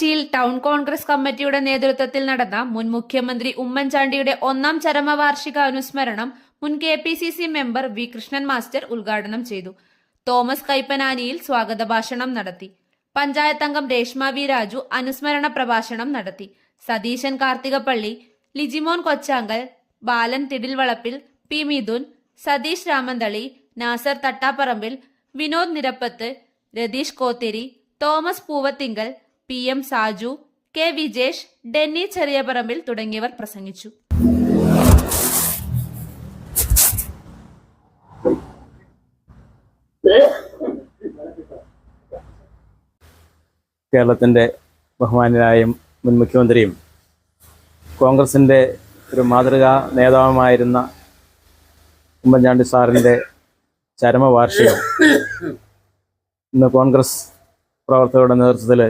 പൊള്ളാച്ചിയിൽ town Congress കമ്മിറ്റിയുടെ നേതൃത്വത്തിൽ നടന്ന മുൻ മുഖ്യമന്ത്രി ഉമ്മൻചാണ്ടിയുടെ ഒന്നാം ചരമവാർഷിക അനുസ്മരണം മുൻ K P C C member V Krishnan master ഉദ്ഘാടനം ചെയ്തു. തോമസ് കൈപ്പനാനിയിൽ സ്വാഗത ഭാഷണം നടത്തി. പഞ്ചായത്ത് അംഗം രേഷ്മ വി രാജു അനുസ്മരണ പ്രഭാഷണം നടത്തി. Satheesan Karthikappally Lijimon Kochankal Balan Thidilvalappil P Mithun Satheesh Ramanthali Nasar Thattaparambil Vinod Nirappath Ratheesh Kothiri Thomas Poovathinkal P M Saju K Vijesh Denny Cheriyaparambil തുടങ്ങിയവർ പ്രസംഗിച്ചു. കേരളത്തിന്റെ ബഹുമാനായും മുൻ മുഖ്യമന്ത്രിയും കോൺഗ്രസിന്റെ ഒരു മാതൃകാ നേതാവുമായിരുന്ന ഉമ്മൻചാണ്ടി സാറിന്റെ ചരമവാർഷികം ഇന്ന് കോൺഗ്രസ് പ്രവർത്തകരുടെ നേതൃത്വത്തിൽ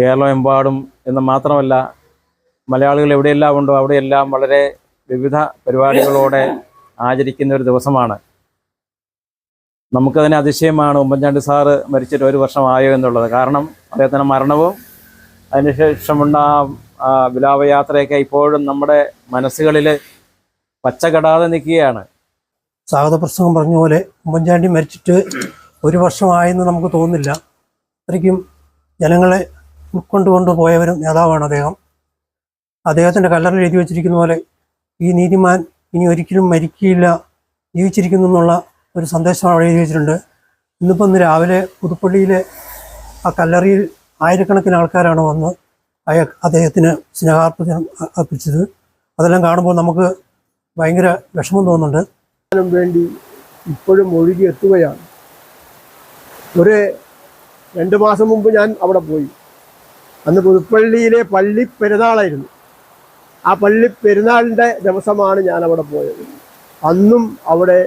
കേരളമെമ്പാടും എന്ന് മാത്രമല്ല മലയാളികൾ എവിടെയെല്ലാം ഉണ്ടോ അവിടെയെല്ലാം വളരെ വിവിധ പരിപാടികളോടെ ആചരിക്കുന്ന ഒരു ദിവസമാണ്. നമുക്കതിന് അതിശയമാണ്. ഉമ്മൻചാണ്ടി സാറ് മരിച്ചിട്ട് ഒരു വർഷമായോ എന്നുള്ളത്. കാരണം അദ്ദേഹത്തിന്റെ മരണവും അതിനുശേഷമുണ്ട വിലാപയാത്രയൊക്കെ ഇപ്പോഴും നമ്മുടെ മനസ്സുകളിൽ പച്ചകടാതെ നിൽക്കുകയാണ്. സ്വാഗത പ്രസംഗം പറഞ്ഞ പോലെ ഉമ്മൻചാണ്ടി മരിച്ചിട്ട് ഒരു വർഷമായെന്ന് നമുക്ക് തോന്നുന്നില്ല. അത്രയ്ക്കും ജനങ്ങളെ ഉൾക്കൊണ്ടുകൊണ്ട് പോയവരും നേതാവാണ് അദ്ദേഹം. അദ്ദേഹത്തിന്റെ കല്ലറിൽ എഴുതി വച്ചിരിക്കുന്ന പോലെ ഈ നീതിമാൻ ഇനി ഒരിക്കലും മരിക്കില്ല ജീവിച്ചിരിക്കുന്നു എന്നുള്ള ഒരു സന്ദേശം അവിടെ എഴുതി വെച്ചിട്ടുണ്ട്. ഇന്നിപ്പോൾ ഇന്ന് രാവിലെ പുതുപ്പള്ളിയിലെ ആ കല്ലറിയിൽ ആയിരക്കണക്കിന് ആൾക്കാരാണ് വന്ന് അയാൾ അദ്ദേഹത്തിന് സ്നേഹാർപ്പണം അർപ്പിച്ചത്. അതെല്ലാം കാണുമ്പോൾ നമുക്ക് ഭയങ്കര വിഷമം തോന്നുന്നുണ്ട്. വേണ്ടി ഇപ്പോഴും ഒഴുകി എത്തുകയാണ്. ഒരു രണ്ട് മാസം മുമ്പ് ഞാൻ അവിടെ പോയി. അന്ന് പുതുപ്പള്ളിയിലെ പള്ളി പെരുന്നാളായിരുന്നു ആ പള്ളി പെരുന്നാളിന്റെ ദിവസമാണ് ഞാൻ അവിടെ പോയത്. അന്നും അവിടെ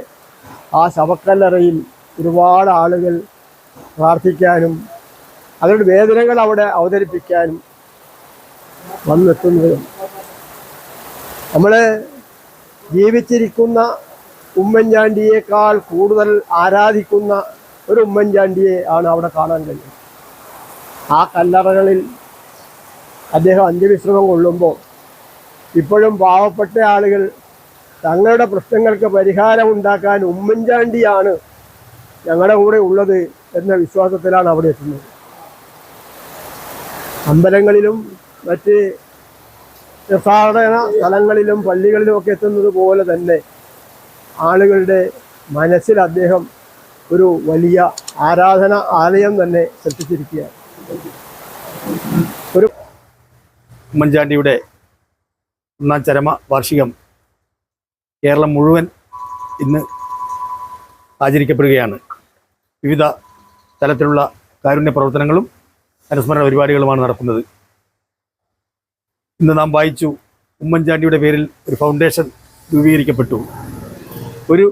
ആ ശവക്കല്ലറയിൽ ഒരുപാട് ആളുകൾ പ്രാർത്ഥിക്കാനും അവരുടെ വേദനകൾ അവിടെ അവതരിപ്പിക്കാനും വന്നെത്തുന്നതും നമ്മൾ ജീവിച്ചിരിക്കുന്ന ഉമ്മൻചാണ്ടിയേക്കാൾ കൂടുതൽ ആരാധിക്കുന്ന ഒരു ഉമ്മൻചാണ്ടിയെ ആണ് അവിടെ കാണാൻ കഴിയുന്നത് ആ കല്ലറകളിൽ അദ്ദേഹം അന്ത്യവിശ്രമം കൊള്ളുമ്പോൾ ഇപ്പോഴും പാവപ്പെട്ട ആളുകൾ തങ്ങളുടെ പ്രശ്നങ്ങൾക്ക് പരിഹാരം ഉണ്ടാക്കാൻ ഉമ്മൻചാണ്ടിയാണ് ഞങ്ങളുടെ കൂടെ ഉള്ളത് എന്ന വിശ്വാസത്തിലാണ് അവിടെ എത്തുന്നത്. അമ്പലങ്ങളിലും മറ്റ് തീർത്ഥാടന സ്ഥലങ്ങളിലും പള്ളികളിലും ഒക്കെ എത്തുന്നത് പോലെ തന്നെ ആളുകളുടെ മനസ്സിൽ അദ്ദേഹം ഒരു വലിയ ആരാധന ആലയം തന്നെ സൃഷ്ടിച്ചിരിക്കുകയാണ്. ഒരു ഉമ്മൻചാണ്ടിയുടെ ഒന്നാം ചരമ വാർഷികം കേരളം മുഴുവൻ ഇന്ന് ആചരിക്കപ്പെടുകയാണ്. വിവിധ തലത്തിലുള്ള കാരുണ്യ പ്രവർത്തനങ്ങളും അനുസ്മരണ പരിപാടികളുമാണ് നടക്കുന്നത്. ഇന്ന് നാം വായിച്ചു ഉമ്മൻചാണ്ടിയുടെ പേരിൽ ഒരു ഫൗണ്ടേഷൻ രൂപീകരിക്കപ്പെട്ടു. ഒരു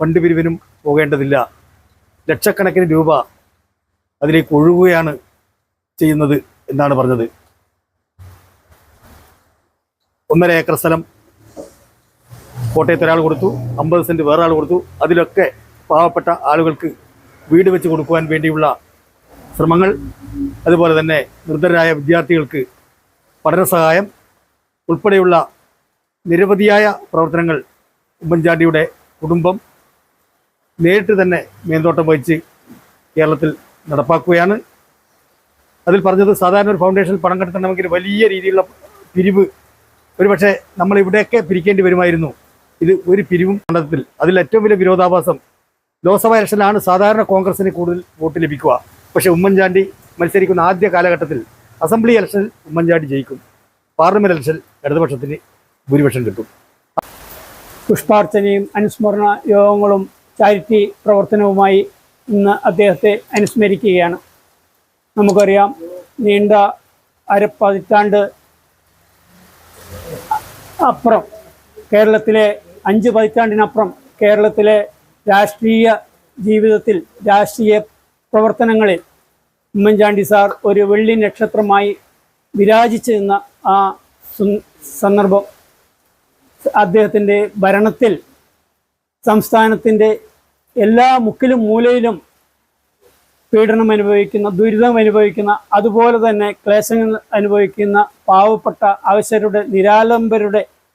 ഫണ്ട് പിരിവിനും പോകേണ്ടതില്ല. ലക്ഷക്കണക്കിന് രൂപ അതിലേക്ക് ഒഴുകുകയാണ് ചെയ്യുന്നത് എന്നാണ് പറഞ്ഞത്. ഒന്നര ഏക്കർ സ്ഥലം കോട്ടയത്ത് ഒരാൾ കൊടുത്തു അമ്പത് സെന്റ് വേറെ ആൾ കൊടുത്തു. അതിലൊക്കെ പാവപ്പെട്ട ആളുകൾക്ക് വീട് വെച്ച് കൊടുക്കുവാൻ വേണ്ടിയുള്ള ശ്രമങ്ങൾ അതുപോലെ തന്നെ നിർദ്ധരായ വിദ്യാർത്ഥികൾക്ക് പഠന സഹായം ഉൾപ്പെടെയുള്ള നിരവധിയായ പ്രവർത്തനങ്ങൾ ഉമ്മൻചാണ്ടിയുടെ കുടുംബം നേരിട്ട് തന്നെ മേൽനോട്ടം വഹിച്ച് കേരളത്തിൽ നടപ്പാക്കുകയാണ്. അതിൽ പറഞ്ഞത് സാധാരണ ഒരു ഫൗണ്ടേഷനിൽ പണം കണ്ടെത്തണമെങ്കിൽ വലിയ രീതിയിലുള്ള പിരിവ് ഒരുപക്ഷെ നമ്മൾ ഇവിടെയൊക്കെ പിരിക്കേണ്ടി വരുമായിരുന്നു. ഇത് ഒരു പിരിവും കണ്ടെത്തത്തിൽ അതിൽ ഏറ്റവും വലിയ വിരോധാഭാസം ലോക്സഭാ ഇലക്ഷനിലാണ് സാധാരണ കോൺഗ്രസിന് കൂടുതൽ വോട്ട് ലഭിക്കുക. പക്ഷെ ഉമ്മൻചാണ്ടി മത്സരിക്കുന്ന ആദ്യ കാലഘട്ടത്തിൽ അസംബ്ലി ഇലക്ഷനിൽ ഉമ്മൻചാണ്ടി ജയിക്കും. പാർലമെന്റ് ഇലക്ഷൻ ഇടതുപക്ഷത്തിന് ഭൂരിപക്ഷം കിട്ടും. പുഷ്പാർച്ചനയും അനുസ്മരണ യോഗങ്ങളും ചാരിറ്റി പ്രവർത്തനവുമായി ഇന്ന് അദ്ദേഹത്തെ അനുസ്മരിക്കുകയാണ്. നമുക്കറിയാം നീണ്ട അരപ്പതിറ്റാണ്ട് അപ്പുറം കേരളത്തിലെ അഞ്ച് പതിറ്റാണ്ടിനപ്പുറം കേരളത്തിലെ രാഷ്ട്രീയ ജീവിതത്തിൽ രാഷ്ട്രീയ പ്രവർത്തനങ്ങളിൽ ഉമ്മൻചാണ്ടി സാർ ഒരു വെള്ളി നക്ഷത്രമായി വിരാജിച്ചു നിന്ന ആ സന്ദർഭം. അദ്ദേഹത്തിന്റെ ഭരണത്തിൽ സംസ്ഥാനത്തിന്റെ എല്ലാ മുക്കിലും മൂലയിലും പീഡനം അനുഭവിക്കുന്ന ദുരിതം അനുഭവിക്കുന്ന അതുപോലെ തന്നെ ക്ലേശങ്ങൾ അനുഭവിക്കുന്ന പാവപ്പെട്ട അവശരുടെ നിരാലംബരുടെ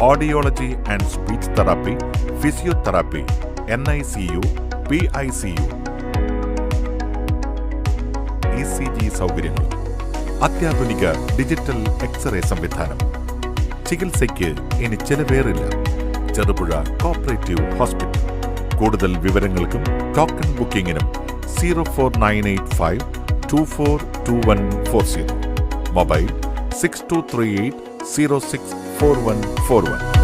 audiology and speech therapy physiotherapy N I C U P I C U E C G സൗകര്യങ്ങളും അത്യാധുനിക ഡിജിറ്റൽ എക്സ്റേ സംവിധാനം. ചികിത്സയ്ക്ക് ഇനി ചെലവേറില്ല. Cherupuzha cooperative hospital. കൂടുതൽ വിവരങ്ങൾക്കും token ബുക്കിംഗിനും zero four nine eight five two four two one four zero. Mobile six two three eight zero six four one four one